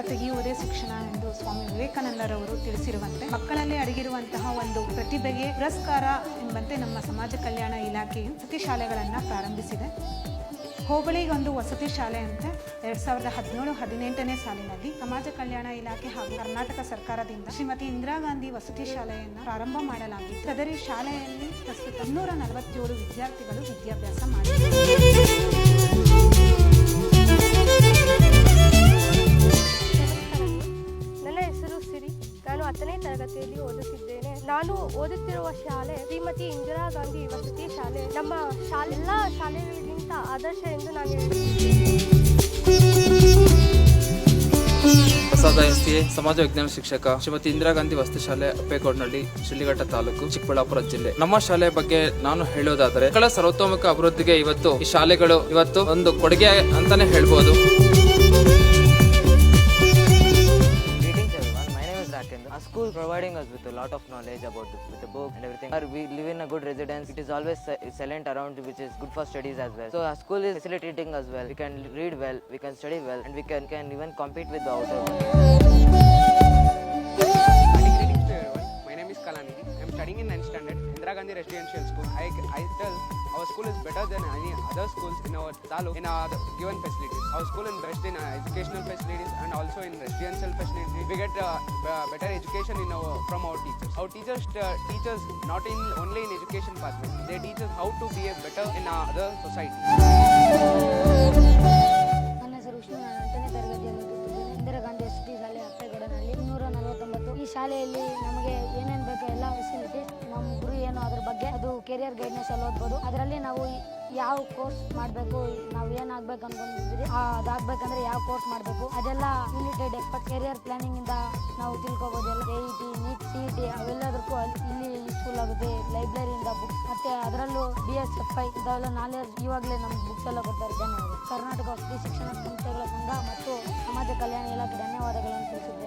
ಹೊರತೆಗೆಯುವುದೇ ಶಿಕ್ಷಣ ಎಂದು ಸ್ವಾಮಿ ವಿವೇಕಾನಂದರವರು ತಿಳಿಸಿರುವಂತೆ, ಮಕ್ಕಳಲ್ಲಿ ಅಡಗಿರುವಂತಹ ಒಂದು ಪ್ರತಿಭೆಗೆ ಪುರಸ್ಕಾರ ಎಂಬಂತೆ ನಮ್ಮ ಸಮಾಜ ಕಲ್ಯಾಣ ಇಲಾಖೆಯು ವಸತಿ ಶಾಲೆಗಳನ್ನು ಪ್ರಾರಂಭಿಸಿದೆ. ಹೋಬಳಿಗೊಂದು ವಸತಿ ಶಾಲೆ ಅಂತೆ ಎರಡ್ ಸಾವಿರದ ಹದಿನೇಳು ಹದಿನೆಂಟನೇ ಸಾಲಿನಲ್ಲಿ ಸಮಾಜ ಕಲ್ಯಾಣ ಇಲಾಖೆ ಹಾಗೂ ಕರ್ನಾಟಕ ಸರ್ಕಾರದಿಂದ ಶ್ರೀಮತಿ ಇಂದಿರಾ ಗಾಂಧಿ ವಸತಿ ಶಾಲೆಯನ್ನು ಪ್ರಾರಂಭ ಮಾಡಲಾಗಿತ್ತು. ಸದರಿ ಶಾಲೆಯಲ್ಲಿ ಪ್ರಸ್ತುತ ನೂರ ನಲವತ್ತೇಳು ವಿದ್ಯಾರ್ಥಿಗಳು ವಿದ್ಯಾಭ್ಯಾಸ ಮಾಡಿದ್ದಾರೆ. ತರಗತಿಯಲ್ಲಿ ಓದುತ್ತಿದ್ದೇನೆ. ನಾನು ಓದುತ್ತಿರುವ ಶಾಲೆ ಶ್ರೀಮತಿ ಇಂದಿರಾ ಗಾಂಧಿ ವಸತಿ ಶಾಲೆ. ನಮ್ಮ ಶಾಲೆ, ಎಲ್ಲ ಶಾಲೆಗಳಿಗಿಂತ ಆದರ್ಶ ಎಂದು ನಾನು ಹೇಳುತ್ತೇನೆ. ಸಮಾಜ ವಿಜ್ಞಾನ ಶಿಕ್ಷಕ, ಶ್ರೀಮತಿ ಇಂದಿರಾ ಗಾಂಧಿ ವಸ್ತು ಶಾಲೆ ಅಪ್ಪೇಗೌಡನಹಳ್ಳಿ ಶಿಲ್ಲಿಘಟ್ಟ ತಾಲೂಕು, ಚಿಕ್ಕಬಳ್ಳಾಪುರ ಜಿಲ್ಲೆ. ನಮ್ಮ ಶಾಲೆ ಬಗ್ಗೆ ನಾನು ಹೇಳೋದಾದರೆ ಮಕ್ಕಳ ಸರ್ವತೋಮುಖ ಅಭಿವೃದ್ಧಿಗೆ ಇವತ್ತು ಈ ಶಾಲೆಗಳು ಇವತ್ತು ಒಂದು ಕೊಡುಗೆ ಅಂತಾನೆ ಹೇಳ್ಬೋದು. Providing us with a lot of knowledge about the, with the book and everything. We live in a good residence. It is always silent around which is good for studies as well. So our school is facilitating us well. We can read well, we can study well and we can, can even compete with the outer world. My name is Kalanidhi. I am studying in 9th standard, Gandhi Residential School. I, tell our school is better than any other schools in our taluk in our given facilities. Our school is in uh, educational facilities and also in residential facilities. We get uh, better education in from our teachers. Our teachers uh, not in only in education pathway. They teach how to be a better in uh, other society. ನನ್ನ ಹೆಸರು ವಿಷ್ಣು ನಾನು ಎಂಟನೇ ತರಗತಿಯಲ್ಲಿ ಓದುತ್ತಿದ್ದೇನೆ ಇಂದಿರಾ ಗಾಂಧಿ ವಸತಿ ಶಾಲೆ ಅಪ್ಪೆಗಡನಲ್ಲಿ ಇನ್ನೂರ ನಲವತ್ತೊಂಬತ್ತು ಈ ಶಾಲೆಯಲ್ಲಿ ನಮಗೆ ಏನೇನು ಏನು ಅದ್ರ ಬಗ್ಗೆ ಅದು ಕೆರಿಯರ್ ಗೈಡ್ನೆಸ್ ಅಲ್ಲಿ ಓದ್ಬೋದು. ಅದರಲ್ಲಿ ನಾವು ಯಾವ ಕೋರ್ಸ್ ಮಾಡಬೇಕು, ನಾವು ಏನಾಗಬೇಕು ಅನ್ಕೊಂಡಿದ್ರಿ ಅದಾಗಬೇಕಂದ್ರೆ ಯಾವ ಕೋರ್ಸ್ ಮಾಡಬೇಕು, ಅದೆಲ್ಲ ಯುನಿಟೆಡ್ ಎಕ್ಸ್ಪರ್ಟ್ ಕೆರಿಯರ್ ಪ್ಲಾನಿಂಗ್ ಇಂದ ನಾವು ತಿಳ್ಕೊಬೋದು ಎಲ್ಲ. A T NEET C E T ಅವೆಲ್ಲದಕ್ಕೂ ಇಲ್ಲಿ ಯೂಸ್ಫುಲ್ ಆಗುತ್ತೆ. ಲೈಬ್ರರಿಯಿಂದ ಬುಕ್ಸ್ ಮತ್ತೆ ಅದರಲ್ಲೂ ಬಿ ಎಸ್ ಎಫ್ ಐ ಇಂಥವೆಲ್ಲ ನಾಲೆಜ್ ಇವಾಗಲೇ ನಮ್ಗೆ ಬುಕ್ಸ್ ಎಲ್ಲ ಕೊಡ್ತಾರೆ. ಧನ್ಯವಾದ ಕರ್ನಾಟಕ ವಸತಿ ಶಿಕ್ಷಣ ಸಂಸ್ಥೆಗಳ ಸಂಘ ಮತ್ತು ಸಮಾಜ ಕಲ್ಯಾಣ ಇಲಾಖೆ ಧನ್ಯವಾದಗಳನ್ನು ಕಲ್ಯಾಣ